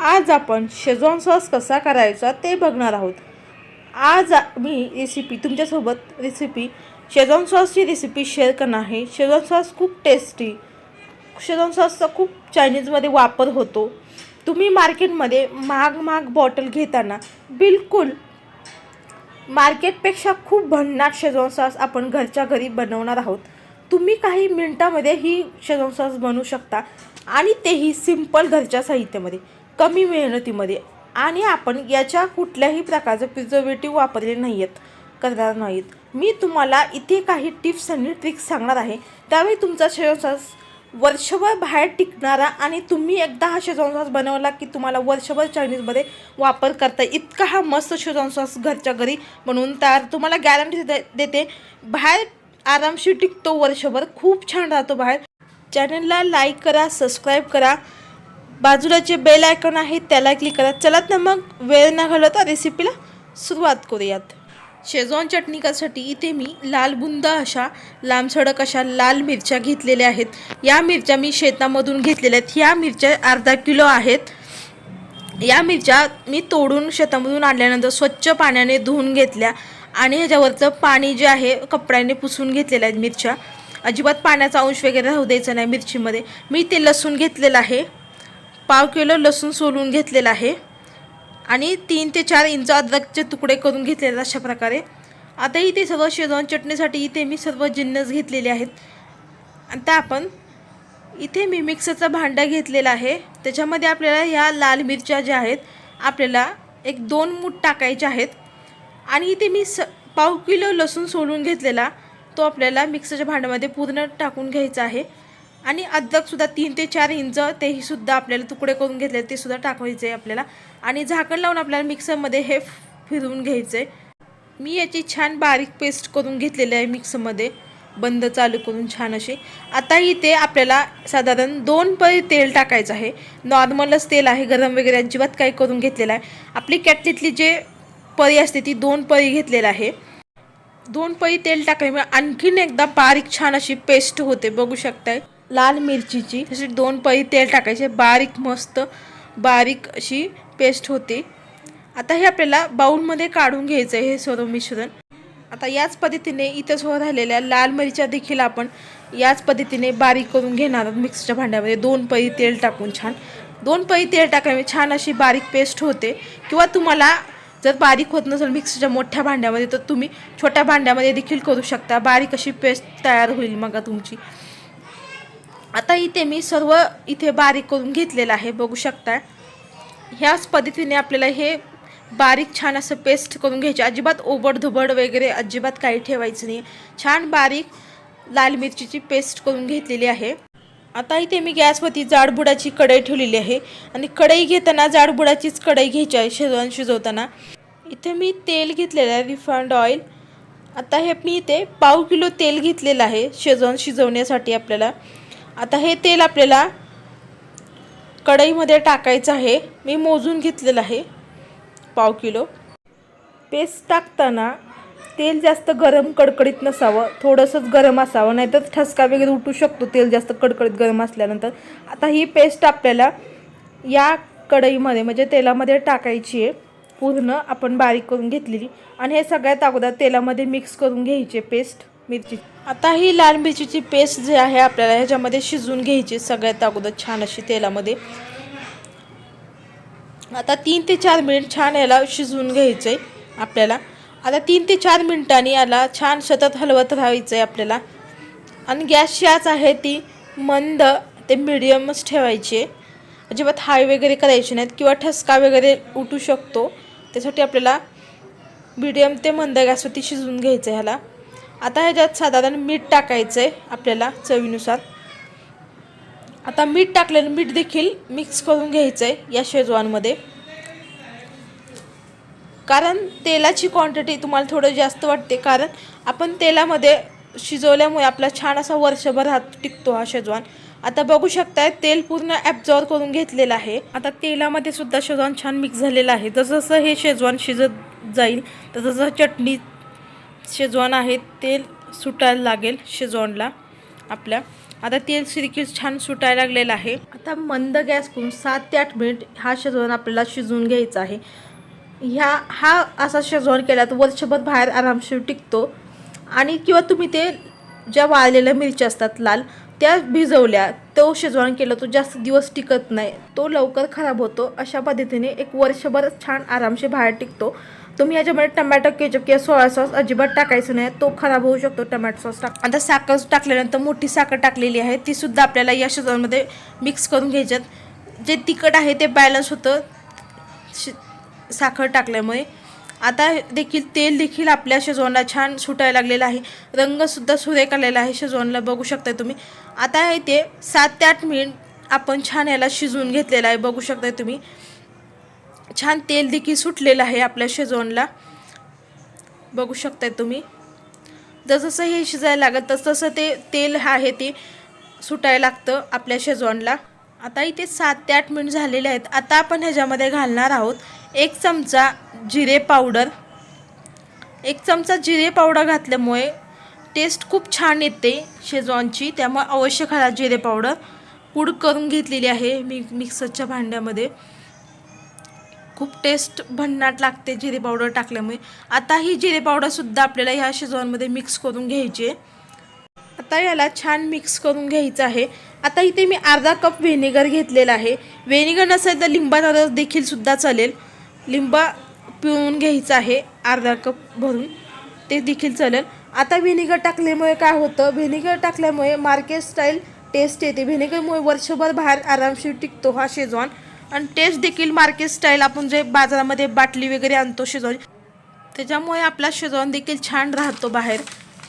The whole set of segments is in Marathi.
आज आपण शेजवान सॉस कसा करायचा ते बघणार आहोत. आज मी रेसिपी तुमच्यासोबत रेसिपी शेजवान सॉसची रेसिपी शेअर करणार आहे. शेजवान सॉस खूप टेस्टी शेजवान सॉसचा खूप चायनीजमध्ये वापर होतो. तुम्ही मार्केटमध्ये महाग महाग बॉटल घेताना बिलकुल मार्केटपेक्षा खूप भन्नाट शेजवान सॉस आपण घरच्या घरी बनवणार आहोत. तुम्ही काही मिनटामध्ये ही शेजवान सॉस बनवू शकता आणि तेही सिंपल घरच्या साहित्यामध्ये. कमी मेहनतीमध्ये. आणि आपण याच्या कुठल्याही प्रकारचे प्रिझर्वेटिव्ह वापरले नाही आहेत करणार नाहीत. मी तुम्हाला इथे काही टिप्स आणि ट्रिक्स सांगणार आहे. त्यावेळी तुमचा शेजवान सॉस वर्षभर बाहेर टिकणारा आणि तुम्ही एकदा हा शेजवान सॉस बनवला की तुम्हाला वर्षभर चायनीजमध्ये वापर करता इतका हा मस्त शेजवान सॉस घरच्या घरी बनवून तयार तुम्हाला गॅरंटी दे देते. बाहेर आरामशीर टिकतो वर्षभर. खूप छान राहतो बाहेर. चॅनलला लाईक करा सबस्क्राईब करा. बाजूला जे बेल आयकॉन आहे त्याला क्लिक करा. चला तर मग वेळ न घालवता रेसिपीला सुरुवात करूयात. शेजवान चटणी करण्यासाठी इथे मी लाल बुंद अशा लांबसडक अशा लाल मिरच्या घेतलेल्या आहेत. या मिरच्या मी शेतामधून घेतलेल्या आहेत. ह्या मिरच्या अर्धा किलो आहेत. या मिरच्या मी तोडून शेतामधून आणल्यानंतर स्वच्छ पाण्याने धुवून घेतल्या आणि ह्याच्यावरचं पाणी जे आहे कपड्याने पुसून घेतलेलं आहे मिरच्या. अजिबात पाण्याचा अंश वगैरे राहू द्यायचा नाही मिरचीमध्ये. मी ते लसूण घेतलेलं आहे. पाव किलो लसूण सोलून घेतलेला आहे. आणि तीन ते चार इंच अद्रकचे तुकडे करून घेतलेले अशा प्रकारे. आता इथे सर्व शेजवान चटणीसाठी इथे मी सर्व जिन्नस घेतलेले आहेत. आता आपण इथे मी मिक्सरचं भांडं घेतलेलं आहे. त्याच्यामध्ये आपल्याला ह्या लाल मिरच्या ज्या आहेत आपल्याला एक दोन मूठ टाकायच्या आहेत. आणि इथे मी स पाव किलो लसूण सोलून घेतलेला तो आपल्याला मिक्सरच्या भांड्यामध्ये पूर्ण टाकून घ्यायचा आहे. आणि अद्रकसुद्धा तीन ते चार इंच तेही सुद्धा आपल्याला तुकडे करून घेतले ते सुद्धा टाकायचे आहे आपल्याला. आणि झाकण लावून आपल्याला मिक्सरमध्ये हे फिरवून घ्यायचं. आहे मी याची छान बारीक पेस्ट करून घेतलेली आहे मिक्सरमध्ये. बंद चालू करून छान अशी. आता इथे आपल्याला साधारण दोन पळी तेल टाकायचं आहे. नॉर्मलच तेल आहे गरम वगैरे अजिबात काही करून घेतलेलं आहे. आपली कॅटलीतली जे पळी असते ती दोन पळी घेतलेलं आहे. दोन पळी तेल टाकल्यामुळे आणखीन एकदा बारीक छान अशी पेस्ट होते बघू शकताय. लाल मिरचीची. तशी दोन पळी तेल टाकायचे. बारीक मस्त बारीक अशी पेस्ट होते. आता हे आपल्याला बाऊलमध्ये काढून घ्यायचं आहे हे सर्व मिश्रण. आता याच पद्धतीने इथं सर्व राहिलेल्या लाल मिरच्या देखील आपण याच पद्धतीने बारीक करून घेणार आहोत मिक्सरच्या भांड्यामध्ये. दोन पळी तेल टाकून छान. दोन पळी तेल टाकावे छान अशी बारीक पेस्ट होते. किंवा तुम्हाला जर बारीक होत नसेल मिक्सरच्या मोठ्या भांड्यामध्ये तर तुम्ही छोट्या भांड्यामध्ये देखील करू शकता. बारीक अशी पेस्ट तयार होईल मग तुमची. आता इथे मी सर्व इथे बारीक करून घेतलेलं आहे बघू शकता. ह्याच पद्धतीने आपल्याला हे बारीक छान असं पेस्ट करून घ्यायचे. अजिबात ओबडधोबड वगैरे अजिबात काही ठेवायचं नाही. छान बारीक लाल मिरचीची पेस्ट करून घेतलेली आहे. आता इथे मी गॅसवरती जाडबुडाची कढई ठेवलेली आहे आणि कढई घेताना जाडबुडाचीच कढई घ्यायची आहे शेजवान शिजवताना. इथे मी तेल घेतलेलं आहे रिफाईंड ऑइल. आता हे मी इथे पाव किलो तेल घेतलेलं आहे शेजवान शिजवण्यासाठी आपल्याला. आता हे तेल आपल्याला कढईमध्ये टाकायचं आहे. मी मोजून घेतलेलं आहे. पाव किलो. पेस्ट टाकताना तेल जास्त गरम कडकडीत नसावं. थोडंसंच गरम असावं. नाहीतर ठसका वगैरे उठू शकतो तेल जास्त कडकडीत गरम असल्यानंतर. आता ही पेस्ट आपल्याला या कढईमध्ये म्हणजे तेलामध्ये टाकायची आहे. पूर्ण आपण बारीक करून घेतलेली. आणि हे सगळ्यात अगोदर तेलामध्ये मिक्स करून घ्यायचे पेस्ट. मिरची. आता ही लाल मिरचीची पेस्ट जी आहे आपल्याला ह्याच्यामध्ये शिजवून घ्यायची सगळ्यात अगोदर छान अशी तेलामध्ये. आता तीन ते चार मिनिट छान याला शिजवून घ्यायचं आहे आपल्याला. आता तीन ते चार मिनिटांनी याला छान सतत हलवत राहायचं आहे आपल्याला. आणि गॅसची आच आहे ती मंद ते मिडियमच ठेवायची आहे. अजिबात हाय वगैरे करायचे नाहीत किंवा ठसका वगैरे उठू शकतो. त्यासाठी आपल्याला मिडियम ते मंद गॅसवरती शिजवून घ्यायचं आहे ह्याला. आता ह्याच्यात साधारण मीठ टाकायचं आहे आपल्याला चवीनुसार. आता मीठ टाकलेलं मीठ देखील मिक्स करून घ्यायचं आहे या शेजवानमध्ये. कारण तेलाची क्वांटिटी तुम्हाला थोडं जास्त वाटते. कारण आपण तेलामध्ये शिजवल्यामुळे आपला छान असा वर्षभर हात टिकतो हा शेजवान. आता बघू शकताय तेल पूर्ण ॲब्झॉर्व करून घेतलेलं आहे. आता तेलामध्ये सुद्धा शेजवान छान मिक्स झालेलं आहे. जसं जसं हे शेजवान शिजत जाईल तसं चटणी शेजवान आहे तेल सुटायला लागेल शेजवानला आपल्या. आता तेल देखील छान सुटायला लागलेलं आहे. आता मंद गॅस करून सात ते आठ मिनिट हा शेजवान आपल्याला शिजवून घ्यायचा आहे. ह्या हा असा शेजवान केला तर वर्षभर बाहेर आरामशीर टिकतो. आणि किंवा तुम्ही ते ज्या वाळलेल्या मिरच्या असतात लाल त्या भिजवल्या तो शेजवान केला तो जास्त दिवस टिकत नाही. तो लवकर खराब होतो. अशा पद्धतीने एक वर्षभर छान आरामशीर बाहेर टिकतो. तुम्ही याच्यामध्ये टमॅटो केचप किंवा सोया सॉस अजिबात टाकायचं नाही. तो खराब होऊ शकतो टमॅटो सॉस टाक आता साखर टाकल्यानंतर मोठी साखर टाकलेली आहे. ती सुद्धा आपल्याला या शेजवानमध्ये मिक्स करून घ्यायच्यात. जे तिखट आहे ते बॅलन्स होतं शि साखर टाकल्यामुळे. आता देखील तेल देखील आपल्या शेजवानला छान सुटायला लागलेलं आहे. रंगसुद्धा सुरेख आलेला आहे शेजवानला बघू शकताय तुम्ही. आता इथे ते सात ते आठ मिनिट आपण छान याला शिजवून घेतलेला आहे. बघू शकताय तुम्ही. छान तेल देखील सुटलेलं आहे आपल्या शेजवानला. बघू शकताय तुम्ही. जसं हे शिजायला लागत तसं तसं ते तेल आहे ते सुटायला लागतं आपल्या शेजवानला. आता इथे सात ते आठ मिनिट झालेले आहेत. आता आपण ह्याच्यामध्ये घालणार आहोत एक चमचा जिरे पावडर. एक चमचा जिरे पावडर घातल्यामुळे टेस्ट खूप छान येते शेजवानची. त्यामुळे अवश्य घाला जिरे पावडर. पूड करून घेतलेली आहे मी मिक्सरच्या भांड्यामध्ये. खूप टेस्ट भन्नाट लागते जिरे पावडर टाकल्यामुळे. आता ही जिरे पावडरसुद्धा आपल्याला ह्या शेजवानमध्ये मिक्स करून घ्यायची. आहे आता याला छान मिक्स करून घ्यायचं आहे. आता इथे मी अर्धा कप व्हेनेगर घेतलेला आहे. व्हेनेगर नसेल तर लिंबाचा रस देखील सुद्धा चालेल. लिंबा पिळून घ्यायचं आहे अर्धा कप भरून. ते देखील चालेल. आता व्हिनेगर टाकल्यामुळे काय होतं? व्हिनेगर टाकल्यामुळे मार्केट स्टाईल टेस्ट येते. व्हिनेगरमुळे वर्षभर बाहेर आरामशीर टिकतो हा शेजवान आणि टेस्ट देखील मार्केट स्टाईल आपण जे बाजारामध्ये बाटली वगैरे आणतो शिजवून त्याच्यामुळे आपला शेजवान देखील छान राहतो बाहेर.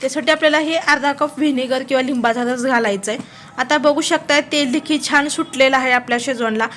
त्यासाठी आपल्याला हे अर्धा कप व्हिनेगर किंवा लिंबाचा रस घालायचा आहे आता बघू शकताय तेल देखील छान सुटलेलं आहे आपल्या शेजवानला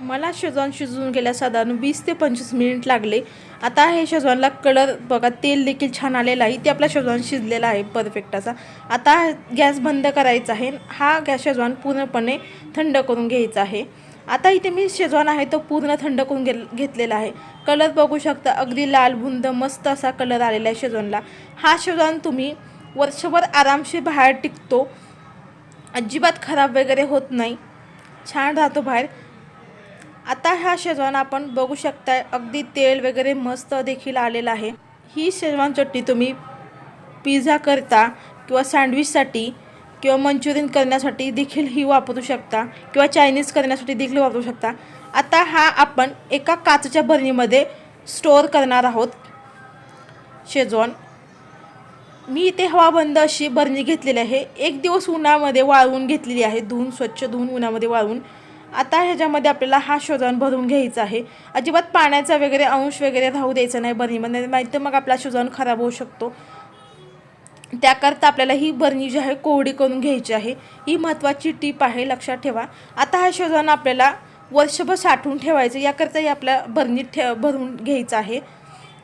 मला शेजवान शिजवून गेल्या साधारण वीस ते पंचवीस मिनिट लागले. आता हे शेजवानला कलर बघा तेल देखील छान आलेलं आहे. ते आपला शेजवान शिजलेला आहे परफेक्ट असा. आता गॅस बंद करायचा आहे. हा गॅस शेजवान पूर्णपणे थंड करून घ्यायचा आहे. आता इथे मी शेजवान आहे तो पूर्ण थंड करून घे घेतलेला आहे. कलर बघू शकता अगदी लाल बुंद मस्त असा कलर आलेला आहे शेजवानला. हा शेजवान तुम्ही वर्षभर आरामशीर बाहेर टिकतो. अजिबात खराब वगैरे होत नाही. छान राहतो बाहेर. आता हा शेजवान आपण बघू शकताय अगदी तेल वगैरे मस्त देखील आलेलं आहे. ही शेजवान चटणी तुम्ही पिझ्झा करता किंवा सँडविचसाठी किंवा मंचुरियन करण्यासाठी देखील ही वापरू शकता किंवा चायनीज करण्यासाठी देखील वापरू शकता. आता हा आपण एका काचच्या बरणीमध्ये स्टोअर करणार आहोत. शेजवान. मी इथे हवाबंद अशी बरणी घेतलेली आहे. एक दिवस उन्हामध्ये वाळवून घेतलेली आहे. धुवून स्वच्छ धुवून उन्हामध्ये वाळवून. आता ह्याच्यामध्ये आपल्याला हा शोजन भरून घ्यायचा आहे. अजिबात पाण्याचा वगैरे अंश वगैरे राहू द्यायचा नाही बरणीमध्ये. नाही तर मग आपला शोजन खराब होऊ शकतो. त्याकरता आपल्याला ही बरणी जी आहे कोरडी करून घ्यायची आहे. ही महत्त्वाची टीप आहे लक्षात ठेवा. आता हा शेजवान आपल्याला वर्षभर साठवून ठेवायचं याकरताही आपल्या बरणीत ठे भरून घ्यायचं आहे.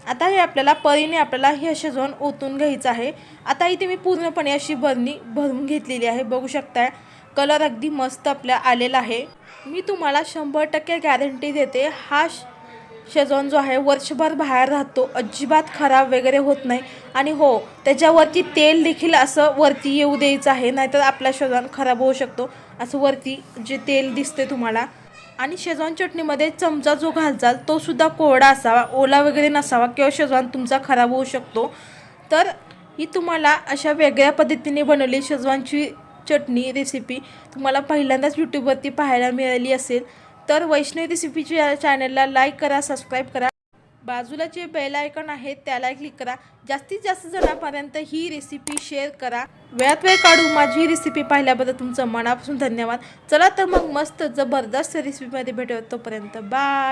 आता हे आपल्याला परीने आपल्याला हे शेजवान ओतून घ्यायचं आहे. आता इथे मी पूर्णपणे अशी बरणी भरून घेतलेली आहे. बघू शकताय कलर अगदी मस्त आपल्या आलेला आहे. मी तुम्हाला शंभर टक्के गॅरंटी देते हा शेजवान जो आहे वर्षभर बाहेर राहतो. अजिबात खराब वगैरे होत नाही. आणि हो त्याच्यावरती तेल देखील असं वरती येऊ द्यायचं आहे नाहीतर आपला शेजवान खराब होऊ शकतो. असं वरती जे तेल दिसते तुम्हाला. आणि शेजवान चटणीमध्ये चमचा जो घालचाल तो सुद्धा कोरडा असावा ओला वगैरे नसावा किंवा शेजवान तुमचा खराब होऊ शकतो. तर ही तुम्हाला अशा वेगळ्या पद्धतीने बनवली शेजवानची चटणी रेसिपी तुम्हाला पहिल्यांदाच यूट्यूबवरती पाहायला मिळाली असेल. तर वैष्णवी रेसिपीच्या या चॅनलला लाईक करा सबस्क्राईब करा. बाजूला जे बेल आयकॉन आहे त्याला क्लिक करा. जास्तीत जास्त जणांपर्यंत ही रेसिपी शेअर करा. वेळात वेळ काढून माझी ही रेसिपी पाहिल्याबद्दल तुमचं मनापासून धन्यवाद. चला तर मग मस्त जबरदस्त रेसिपीमध्ये भेटूया तोपर्यंत. बाय